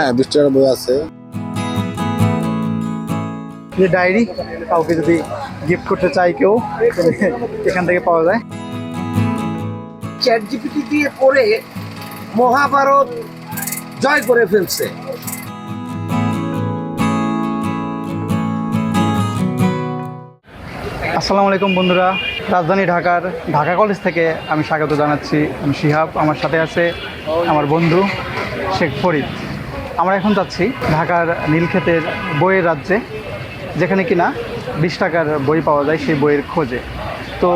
হ্যাঁ বিশ টাকার বই আছে। ডায়েরি কাউকে যদি গিফট করতে চাই কেউ এখান থেকে পাওয়া যায়। চ্যাট জিপিটি দিয়ে পড়ে মহাভারত জয় করে ফেলছে। আসসালামু আলাইকুম বন্ধুরা রাজধানী ঢাকার ঢাকা কলেজ থেকে আমি স্বাগত জানাচ্ছি। আমি শিহাব আমার সাথে আছে আমার বন্ধু শেখ ফরিদ। আমরা এখন যাচ্ছি ঢাকার নীলক্ষেতের বইয়ের রাজ্যে, যেখানে কিনা বিশ টাকার বই পাওয়া যায় সেই বইয়ের খোঁজে। তো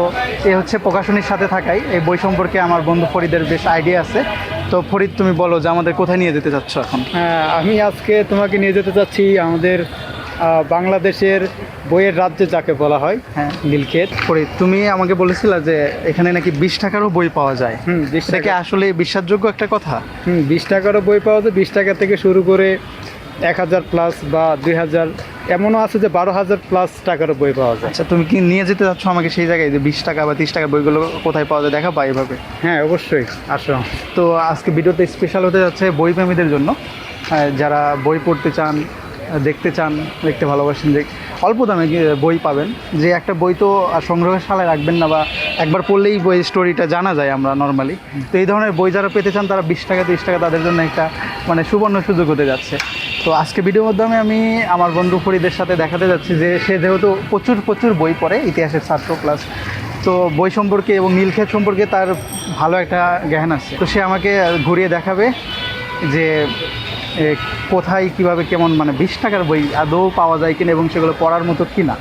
এ হচ্ছে প্রকাশনীর সাথে থাকাই। এই বই সম্পর্কে আমার বন্ধু ফরিদের বেশ আইডিয়া আছে। তো ফরিদ, তুমি বলো যে আমাদের কোথায় নিয়ে যেতে চাচ্ছ এখন? হ্যাঁ আমি আজকে তোমাকে নিয়ে যেতে চাচ্ছি আমাদের বাংলাদেশের বইয়ের রাজ্যে যাকে বলা হয় হ্যাঁ। নীলক্ষেত। পরে তুমি আমাকে বলেছিলা যে এখানে নাকি বিশ টাকারও বই পাওয়া যায়। হুম বিশ কি টাকা। আসলে বিশ্বাসযোগ্য একটা কথা? হুম বিশ টাকারও বই পাওয়া যায়। বিশ টাকা থেকে শুরু করে এক হাজার প্লাস বা দুই হাজার এমনও আছে যে বারো হাজার প্লাস টাকারও বই পাওয়া যায়। আচ্ছা তুমি কি নিয়ে যেতে যাচ্ছ আমাকে সেই জায়গায় যে বিশ টাকা বা তিরিশ টাকার বইগুলো কোথায় পাওয়া যায়? দেখা পাই এভাবে। হ্যাঁ অবশ্যই। আসো। তো আজকে ভিডিওতে স্পেশাল হতে যাচ্ছে বই প্রেমীদের জন্য যারা বই পড়তে চান দেখতে চান, দেখতে ভালোবাসেন, যে অল্প দামে বই পাবেন। যে একটা বই তো সংগ্রহশালায় রাখবেন না বা একবার পড়লেই বই স্টোরিটা জানা যায় আমরা নর্মালি তো এই ধরনের বই যারা পেতে চান, তারা বিশ টাকা, তিরিশ টাকা তাদের জন্য একটা মানে সুবর্ণ সুযোগ হতে যাচ্ছে। তো আজকে ভিডিওর মাধ্যমে আমি আমার বন্ধু ফরিদের সাথে দেখাতে যাচ্ছি যে সে যেহেতু প্রচুর প্রচুর বই পড়ে, ইতিহাসের ছাত্র প্লাস তো বই সম্পর্কে এবং নীলক্ষেত সম্পর্কে তার ভালো একটা জ্ঞান আছে। তো সে আমাকে ঘুরিয়ে দেখাবে যে কোথায়, কীভাবে, কেমন মানে বিশ টাকার বই আদৌ পাওয়া যায় কিনা এবং সেগুলো পড়ার মতো কিনা?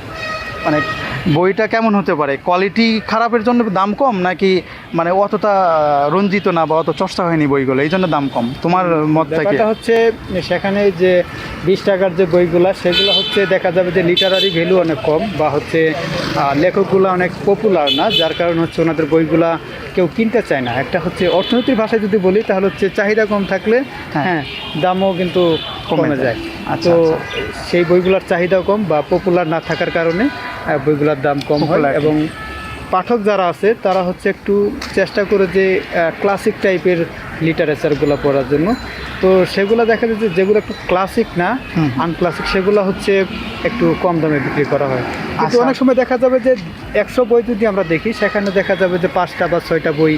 মানে বইটা কেমন হতে পারে? কোয়ালিটি খারাপের জন্য দাম কম নাকি মানে অতটা রঞ্জিত না বা অত চর্চা হয়নি বইগুলো? এই জন্য দাম কম। তোমার মতটা কি হচ্ছে সেখানে যে বিশ টাকার যে বইগুলো সেগুলো হচ্ছে দেখা যাবে যে লিটারারি ভ্যালু অনেক কম বা হচ্ছে লেখকগুলো অনেক পপুলার না যার কারণে হচ্ছে ওনাদের বইগুলা কেউ কিনতে চায় না। একটা হচ্ছে অর্থনীতির ভাষায় যদি বলি তাহলে হচ্ছে চাহিদা কম থাকলে হ্যাঁ। হ্যাঁ দামও কিন্তু কমে যায়। আচ্ছা, তো আচ্ছা। সেই বইগুলোর চাহিদাও কম বা পপুলার না থাকার কারণে বইগুলোর দাম কম হয়। এবং পাঠক যারা আছে তারা হচ্ছে একটু চেষ্টা করে যে ক্লাসিক টাইপের লিটারেচারগুলো পড়ার জন্য। তো সেগুলো দেখা যাচ্ছে যে যেগুলো একটু ক্লাসিক না আনক্লাসিক সেগুলো হচ্ছে একটু কম দামে বিক্রি করা হয়। কিন্তু আচ্ছা। অনেক সময় দেখা যাবে যে একশো বই যদি আমরা দেখি সেখানে দেখা যাবে যে পাঁচটা বা ছয়টা বই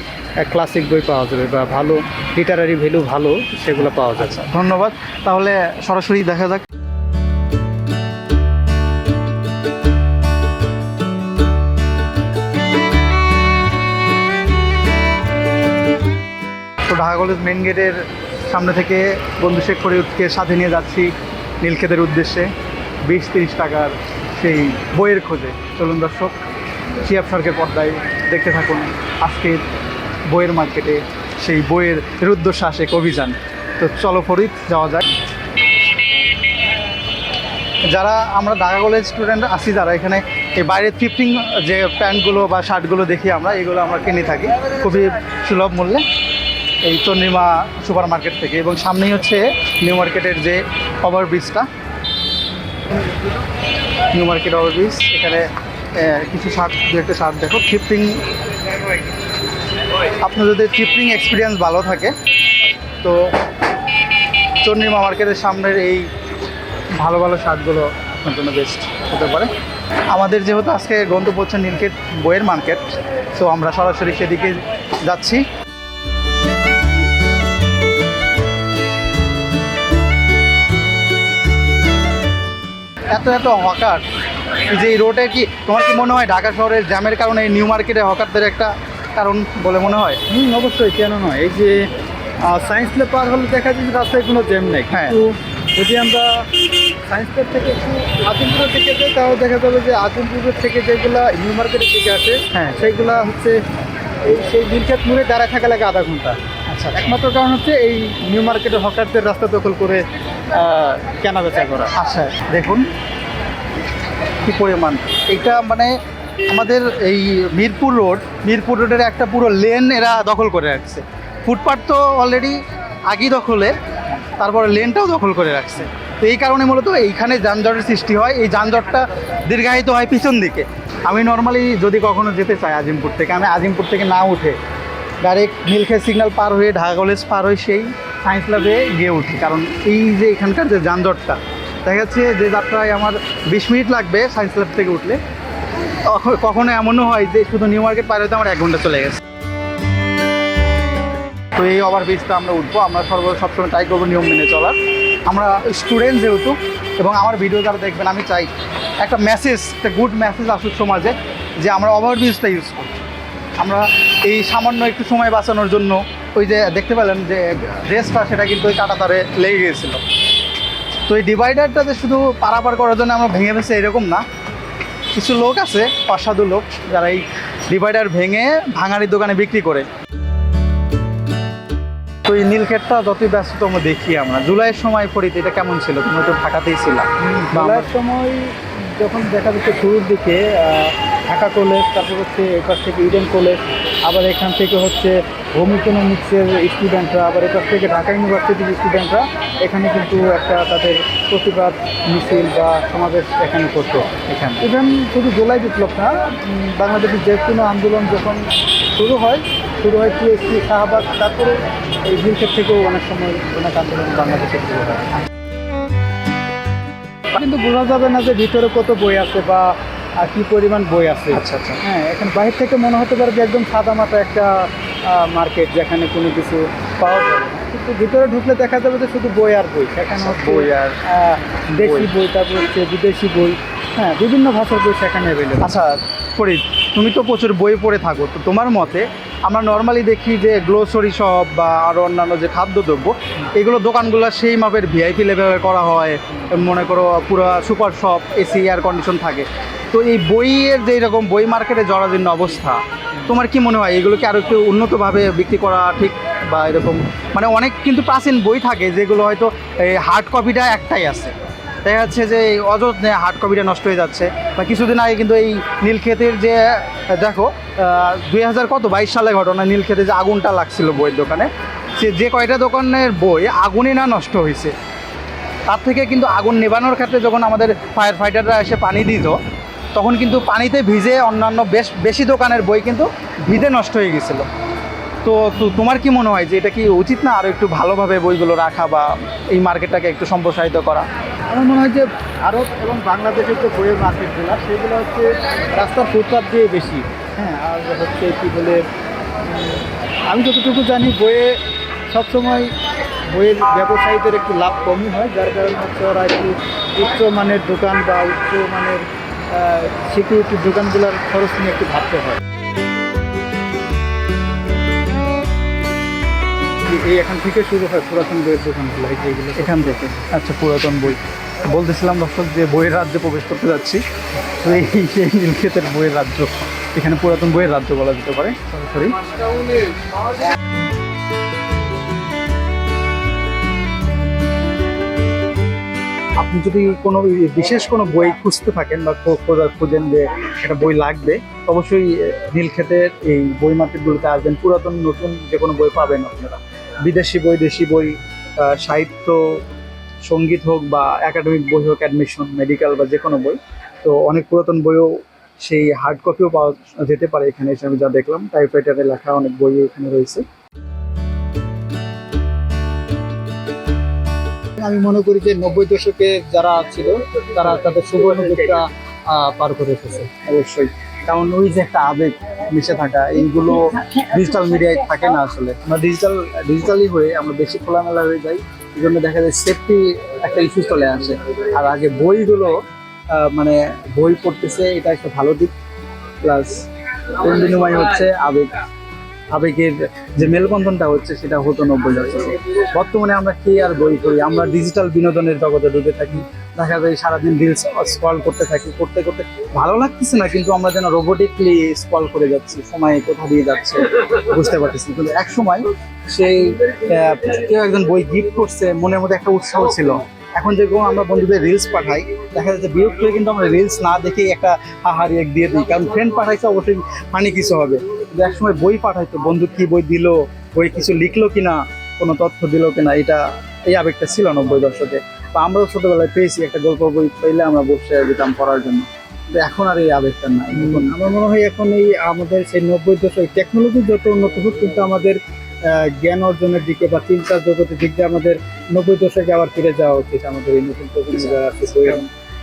ক্লাসিক বই পাওয়া যাবে বা ভালো লিটারারি ভ্যালু ভালো সেগুলো পাওয়া যাচ্ছে ধন্যবাদ। তাহলে সরাসরি দেখা যাক। কলেজ মেন গেটের সামনে থেকে বন্ধু শেখ ফরিদকে সাথে নিয়ে যাচ্ছি নীলক্ষেতের উদ্দেশ্যে। বিশ তিরিশ টাকার সেই বইয়ের খোঁজে। চলুন দর্শক, শিয়াব সরকার পর্দায় দেখতে থাকুন আজকের বইয়ের মার্কেটে সেই বইয়ের রুদ্ধশ্বাস, এক অভিযান। তো চলো ফরিদ, যাওয়া যাক। যারা আমরা ঢাকা কলেজ স্টুডেন্ট আছি, যারা এখানে এই বাইরে থ্রিফটিং যে প্যান্টগুলো বা শার্টগুলো দেখি আমরা, এগুলো আমরা কিনে থাকি। খুবই সুলভ মূল্যে। এই চন্দ্রিমা সুপার মার্কেট থেকে এবং সামনেই হচ্ছে নিউ মার্কেটের যে ওভার ব্রিজটা। নিউ মার্কেট ওভার ব্রিজ, এখানে কিছু শার্ট, দু একটা শার্ট দেখো থ্রিফটিং আপনার যদি থ্রিফটিং এক্সপিরিয়েন্স ভালো থাকে, তো চন্দ্রিমা মার্কেটের সামনের এই ভালো ভালো শার্টগুলো আপনার জন্য বেস্ট হতে পারে। আমাদের যেহেতু আজকে গন্তব্য হচ্ছে নীলকেট বইয়ের মার্কেট সো আমরা সরাসরি সেদিকে যাচ্ছি। এত এত হকার এই যে এই রোডে কি তোমার কি মনে হয় ঢাকা শহরের জ্যামের কারণে এই নিউ মার্কেটে হকারদের একটা কারণ বলে মনে হয় হুম অবশ্যই কেন নয় এই যে সায়েন্স ল্যাব পার হলে দেখা যায় যে রাস্তায় কোনো জ্যাম নেই হ্যাঁ। কিন্তু যদি আমরা সায়েন্স ল্যাব থেকে একটু আজিমপুরের দিকে যাই তাহলে দেখা যাবে যে আজিমপুরের থেকে যেগুলা নিউ মার্কেটের দিকে আসে হ্যাঁ। সেইগুলা হচ্ছে এই সেই নীলক্ষেত মোড়ে দাঁড়ায় থাকা লাগে আধা ঘণ্টা আচ্ছা একমাত্র কারণ হচ্ছে এই নিউ মার্কেটের হকারদের রাস্তা দখল করে কেনা বেচা করা। আচ্ছা দেখুন কি পরিমাণ। এটা মানে আমাদের এই মিরপুর রোড, মিরপুর রোডের একটা পুরো লেন এরা দখল করে রাখছে। ফুটপাথ তো অলরেডি আগেই দখলে, তারপরে লেনটাও দখল করে রাখছে। তো এই কারণে মূলত এইখানে যানজটের সৃষ্টি হয়, এই যানজটটা দীর্ঘায়িত হয় পিছন দিকে। আমি নর্মালি যদি কখনো যেতে চাই আজিমপুর থেকে, আমি আজিমপুর থেকে না উঠে ডাইরেক্ট নীলক্ষেত সিগন্যাল পার হয়ে ঢাকা কলেজ পার হয়ে সেই সায়েন্স ল্যাবে গিয়ে উঠি। কারণ এই যে এখানকার যে যানজটটা, দেখা যাচ্ছে যে যাত্রায় আমার বিশ মিনিট লাগবে সায়েন্স ল্যাব থেকে উঠলে। কখনো এমনও হয় যে শুধু নিউ মার্কেট পার হতে আমার এক ঘণ্টা চলে গেছে। তো এই ওভারব্রিজটা আমরা উঠবো। আমরা সর্ব, সবসময় ট্রাই করব নিয়ম মেনে চলার। আমরা স্টুডেন্ট যেহেতু এবং আমার ভিডিও যারা দেখবেন, আমি চাই একটা মেসেজ একটা গুড মেসেজ আসুক সমাজে যে আমরা ওভারব্রিজটা ইউজ করি আমরা এই সামান্য একটু সময় বাঁচানোর জন্য ওই যে দেখতে পেলেন যে ড্রেসটা সেটা কিন্তু ওই কাটা তারে লেগে গিয়েছিল। তো এই ডিভাইডারটা যে শুধু পারাপার করার জন্য আমরা ভেঙে ফেলছি এরকম না। কিছু লোক আছে অসাধু লোক যারা এই ডিভাইডার ভেঙে ভাঙাড়ির দোকানে বিক্রি করে। তো এই নীলক্ষেতটা যতই ব্যস্ততম দেখি আমরা জুলাইয়ের সময় পড়িতে এটা কেমন ছিল? তুমি তো ঢাকাতেই ছিলাম বেলার সময় যখন দেখা যাচ্ছে শুরুর দিকে ঢাকা কলেজ, তারপর হচ্ছে এপাশ থেকে ইডেন কলেজ, আবার এখান থেকে হচ্ছে হোম ইকোনমিক্সের স্টুডেন্টরা আবার এপাশ থেকে ঢাকা ইউনিভার্সিটির স্টুডেন্টরা এখানে কিন্তু একটা তাদের প্রতিবাদ মিছিল বা সমাবেশ এখানে করতো এখানে। ইভেন শুধু জুলাই বিপ্লব না বাংলাদেশের যে কোনো আন্দোলন যখন শুরু হয় শুরু হয় টিএসসি, শাহবাগ, তারপরে এই নীলক্ষেত থেকেও অনেক সময় অনেক আন্দোলন বাংলাদেশে শুরু হয়। কিন্তু বোঝা যাবে না যে ভিতরে কত বই আছে বা আহ, কি পরিমাণ বই আছে। আচ্ছা আচ্ছা। হ্যাঁ এখন বাইরে থেকে মনে হতে পারে যে একদম সাদা সাদামাটা একটা মার্কেট যেখানে কোনো কিছু পাওয়া যাবে। কিন্তু ভিতরে ঢুকলে দেখা যাবে যে শুধু বই আর বই। সেখানে বই আর দেশি বই। তারপর হচ্ছে বিদেশি বই হ্যাঁ বিভিন্ন ভাষার বই সেখানে অ্যাভেলেবল আচ্ছা ফরিদ তুমি তো প্রচুর বই পড়ে থাকো। তো তোমার মতে আমরা নর্মালি দেখি যে গ্লোসারি শপ বা আরও অন্যান্য যে খাদ্যদ্রব্য এগুলো দোকানগুলো সেই মাপের ভিআইপি লেভেলে করা হয়। মনে করো পুরো super shop AC air condition থাকে। তো এই বইয়ের যে এরকম বই মার্কেটে জরাজীর্ণ অবস্থা, তোমার কি মনে হয়? এগুলোকে আরও একটু উন্নতভাবে বিক্রি করা ঠিক বা এরকম? মানে অনেক কিন্তু প্রাচীন বই থাকে যেগুলো হয়তো এই হার্ড কপিটা একটাই আছে। দেখা যাচ্ছে যে অযত্নে হার্ড কপিটা নষ্ট হয়ে যাচ্ছে। বা কিছুদিন আগে কিন্তু এই নীলক্ষেতের যে, দেখো দুই হাজার কত? বাইশ সালে ঘটনা নীলক্ষেতে যে আগুনটা লাগছিল বইয়ের দোকানে। সে যে কয়টা দোকানের বই আগুনে না নষ্ট হয়েছে? তার থেকে কিন্তু আগুন নেবানোর ক্ষেত্রে যখন আমাদের ফায়ার ফাইটাররা এসে পানি দিত তখন কিন্তু পানিতে ভিজে অন্যান্য বেশ বেশি দোকানের বই কিন্তু ভিজে নষ্ট হয়ে গেছিল। তো তোমার কি মনে হয় যে এটা কি উচিত না আরও একটু ভালোভাবে বইগুলো রাখা বা এই মার্কেটটাকে একটু সম্প্রসারিত করা? আমার মনে হয় যে ভারত এবং বাংলাদেশের যে বইয়ের মার্কেটগুলো, সেগুলো হচ্ছে রাস্তার ফুটপাথ দিয়ে বেশি। হ্যাঁ আর হচ্ছে কি বলে আমি যতটুকু জানি বইয়ে সবসময় বইয়ের ব্যবসায়ীদের একটু লাভ কমই হয়, যার কারণে হচ্ছে ওরা একটু উচ্চ মানের দোকান বা উচ্চ মানের সিকিউরিটির দোকানগুলোর খরচ নিয়ে একটু ভাবতে হয়। এই এখান থেকে শুরু হয় পুরাতন বইয়ের দোকানগুলো এই এখান থেকে। আচ্ছা পুরাতন বই। বলতেছিলাম দর্শক যে বইয়ের রাজ্যে প্রবেশ করতে যাচ্ছি তো এই সেই নীলক্ষেতের বইয়ের রাজ্য। এখানে পুরাতন বইয়ের রাজ্য বলা যেতে পারে। সরাসরি আপনি যদি কোনো বিশেষ কোনো বই খুঁজতে থাকেন বা খুঁজেন যে একটা বই লাগবে, অবশ্যই নীলক্ষেতের এই বই মার্কেটগুলোতে আসবেন। পুরাতন, নতুন যে কোনো বই পাবেন আপনারা। বিদেশি বই, দেশি বই সাহিত্য, সংগীত হোক বা একাডেমিক বই হোক অ্যাডমিশন মেডিকেল বা যে কোনো বই, তো অনেক পুরাতন বইও সেই হার্ড কপিও পাওয়া যেতে পারে এখানে এসে আমি যা দেখলাম। টাইপরাইটারে লেখা অনেক বই এখানে রয়েছে। আমি মনে করি যে নব্বই দশকে যারা ছিল তারা তাদের সুবর্ণ যুগটা আহ, পার করে এসেছে। অবশ্যই। কারণ ওই যে একটা আবেগ মিশে থাকা এইগুলো ডিজিটাল মিডিয়ায় থাকে না আসলে। আমরা ডিজিটাল ডিজিটালি হয়ে আমরা বেশি খোলামেলা হয়ে যাই এই জন্য দেখা যায় সেফটি একটা ইস্যু চলে আসে। আর আগে বইগুলো মানে বই পড়তেছে এটা একটা ভালো দিক। প্লাস বিনিময় হচ্ছে আবেগ। আবেগের যে মেলবন্ধনটা হচ্ছে সেটা হতো নব্বই দশকে বর্তমানে আমরা কে আর বই পড়ি? আমরা ডিজিটাল বিনোদনের জগতে ডুবে থাকি। দেখা যায় সারাদিন রিলস স্ক্রল করতে থাকি, করতে করতে ভালো লাগতেছে না, কিন্তু আমরা যেন রোবোটিকলি স্ক্রল করে যাচ্ছি, সময় কোথা দিয়ে যাচ্ছে বুঝতে পারতেছি কিন্তু এক সময় সেই কেউ একজন বই গিফট করছে, মনের মধ্যে একটা উৎসাহ ছিল। এখন যেরকম আমরা বন্ধুদের রিলস পাঠাই দেখা যাচ্ছে বিরক্ত হয়ে কিন্তু আমরা রিলস না দেখেই একটা হাহা রিয়েক্ট দিয়ে দিই। কারণ ফ্রেন্ড পাঠাইছে অবশ্যই ফানি কিছু হবে। এক সময় বই পাঠাইতো বন্ধু কি বই দিল? বই কিছু লিখলো কিনা? কোনো তথ্য দিল কিনা? এটা এই আবেগটা ছিল নব্বই দশকে। বা আমরাও ছোটবেলায় পেয়েছি একটা গল্প বই পেলে আমরা বসে যেতাম পড়ার জন্য। এখন আর এই আবেগটা নাই। আমার মনে হয় এখন এই আমাদের সেই নব্বই দশক টেকনোলজি যত উন্নত হোক কিন্তু আমাদের জ্ঞান অর্জনের দিকে বা চিন্তার জগতের দিক দিয়ে আমাদের নব্বই দশকে আবার ফিরে যাওয়া উচিত আমাদের এই নতুন প্রজন্ম যারা আছে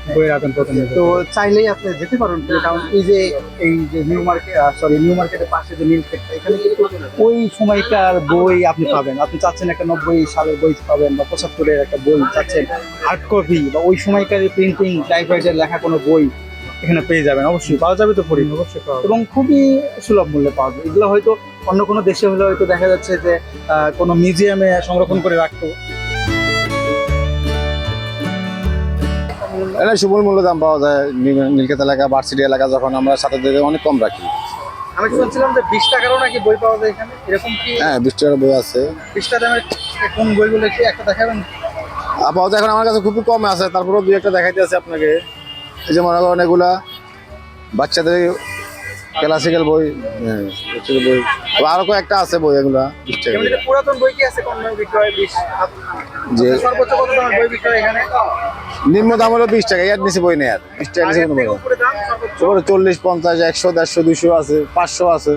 বইয়ের আদান প্রদান তো চাইলেই আপনি যেতে পারেন কারণ এই যে এই যে নিউ মার্কেট সরি নিউ মার্কেটের পাশে যে নীল ক্ষেতটা এখানে কিন্তু ওই সময়কার বই আপনি পাবেন। আপনি চাচ্ছেন একটা নব্বই সালের বই পাবেন বা পঁচাত্তরের একটা বই চাচ্ছেন হার্ড কপি বা ওই সময়কার প্রিন্টিং টাইপরাইটার লেখা কোনো বই এখানে পেয়ে যাবেন। অবশ্যই পাওয়া যাবে তো পড়ি অবশ্যই এবং খুবই সুলভ মূল্যে পাওয়া যাবে। এগুলো হয়তো অন্য কোনো দেশে হলে হয়তো দেখা যাচ্ছে যে কোনো মিউজিয়ামে সংরক্ষণ করে রাখতো। এটা সুবল মূল্য দাম পাওয়া যায়। নীল- এলাকা ভার্সিটি এলাকা যখন আমরা সাথে থেকে অনেক কম রাখি। আমি শুনছিলাম যে বিশ টাকারও নাকি বই পাওয়া যায় এখানে? এরকম কি হ্যাঁ বিশ টাকার বই আছে। বিশ টাকা দামের কোন বইগুলো একটু একটা দেখাবেন? যায় এখন আমার কাছে খুবই কম আছে। তারপরেও দুই একটা দেখাইতে আছে আপনাকে। এই যে মনে করেন এগুলা বাচ্চাদের ক্লাসিক্যাল বই হ্যাঁ বই। আরও কয়েকটা আছে বই এগুলা। পুরাতন বই কি আছে বিক্রয় যে সর্বোচ্চ কত দামের বই বিক্রয় এখানে? নিম্ন দাম হলো বিশ টাকা এর নিচে বই নেই আর। বিশ টাকা নিচে কোনো বই উপরে চল্লিশ পঞ্চাশ একশো দেড়শো দুইশো আছে পাঁচশো আছে।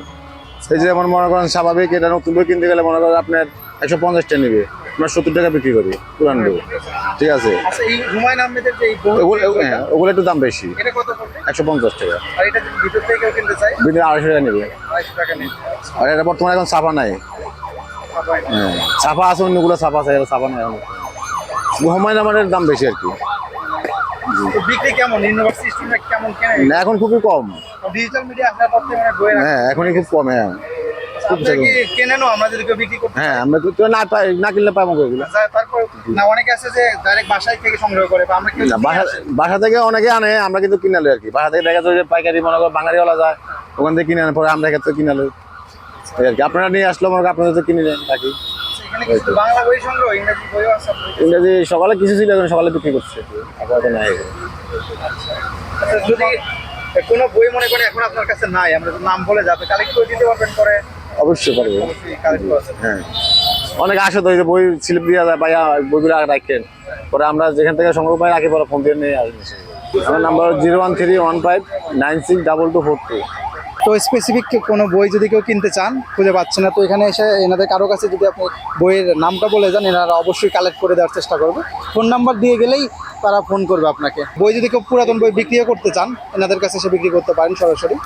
এই যে যেমন মনে করেন স্বাভাবিক এটা নতুন বই কিনতে গেলে মনে করেন আপনার একশো পঞ্চাশ টাকা নেবে। আমরা সত্তর টাকা বিক্রি করি পুরান বই ঠিক আছে? আচ্ছা এই হুমায়ুন আহমেদের যে এই বই ওগুলো হ্যাঁ একটু দাম বেশি। একশো পঞ্চাশ টাকা। ভিতর আড়াইশো টাকা নেবে। আর এটা বর্তমানে এখন ছাপা নাই। হ্যাঁ ছাপা আছে অন্যগুলো ছাপা আছে ছাপা নাই এখন। হুমায়ুন আমাদের দাম বেশি আর কি। এখন খুবই কম। ডিজিটাল মিডিয়া আসার পর থেকে মানে হ্যাঁ এখনই খুব কম হ্যাঁ। আপনারা কি কেনেনও আমরা যদি বিক্রি করতে হ্যাঁ আমরা তো না পাই না কিনলে পাবো এগুলো। তারপর না অনেকে আছে যে ডাইরেক্ট বাসায় থেকে সংগ্রহ করে আমরা কেউ বাসা থেকে অনেকে আনে আমরা কিন্তু কিনালে আর কি। বাসা থেকে দেখা যায় যে পাইকারি মনে করো বাঙালিওয়ালা যায় ওখান থেকে কিনে আনার পরে আমরা এক্ষেত্রে কিনালে এই আর কি আপনারা নিয়ে আসলো মনে করো আপনাদের তো কিনে নেন বাংলা বই ইংরেজি সকালে কিছু ছিল এখন সকালে বিক্রি করছে আপাতত নাই আচ্ছা, যদি কোনো বই মনে করে এখন আপনার কাছে নাই আমরা নাম বলে যাবে কালেক্ট করে দিতে পারবেন পরে। অবশ্যই পারব। হ্যাঁ। অনেকে আসে তো যে বই স্লিপ দেওয়া যায় ভাইয়া বইগুলো রাখেন। পরে আমরা যেখান থেকে সংগ্রহ পাই রাখি পরে ফোন দিয়ে নিয়ে আসি আমার number zero one three one five nine six double two four two তো স্পেসিফিক কোনো বই যদি কেউ কিনতে চান খুঁজে পাচ্ছে না তো এখানে এসে এনাদের কারও কাছে যদি আপনি বইয়ের নামটা বলে যান এনারা অবশ্যই কালেক্ট করে দেওয়ার চেষ্টা করবে। ফোন নাম্বার দিয়ে গেলেই তারা ফোন করবে আপনাকে। বই যদি কেউ পুরাতন বই বিক্রিও করতে চান এনাদের কাছে এসে বিক্রি করতে পারেন সরাসরি।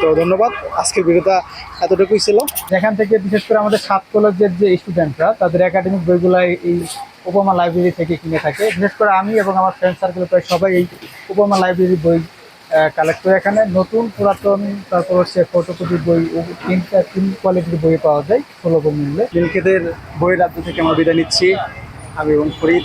তো ধন্যবাদ। আজকের ভিডিওটা এতটুকুই ছিল। এখান থেকে বিশেষ করে আমাদের সাত কলেজের যে স্টুডেন্টরা তাদের একাডেমিক বইগুলো এই উপমা লাইব্রেরি থেকে কিনে থাকে। বিশেষ করে আমি এবং আমার ফ্রেন্ড সার্কেল প্রায় সবাই এই উপমা লাইব্রেরি বই কালেক্ট করে এখানে। নতুন পুরাতন তারপর হচ্ছে ফটোকপি বই তিনটা তিন কোয়ালিটির বই পাওয়া যায় সুলভ মূল্যে বইয়ের রাজ্য থেকে আমরা বিদায় নিচ্ছি। আমি এবং ফরিদ।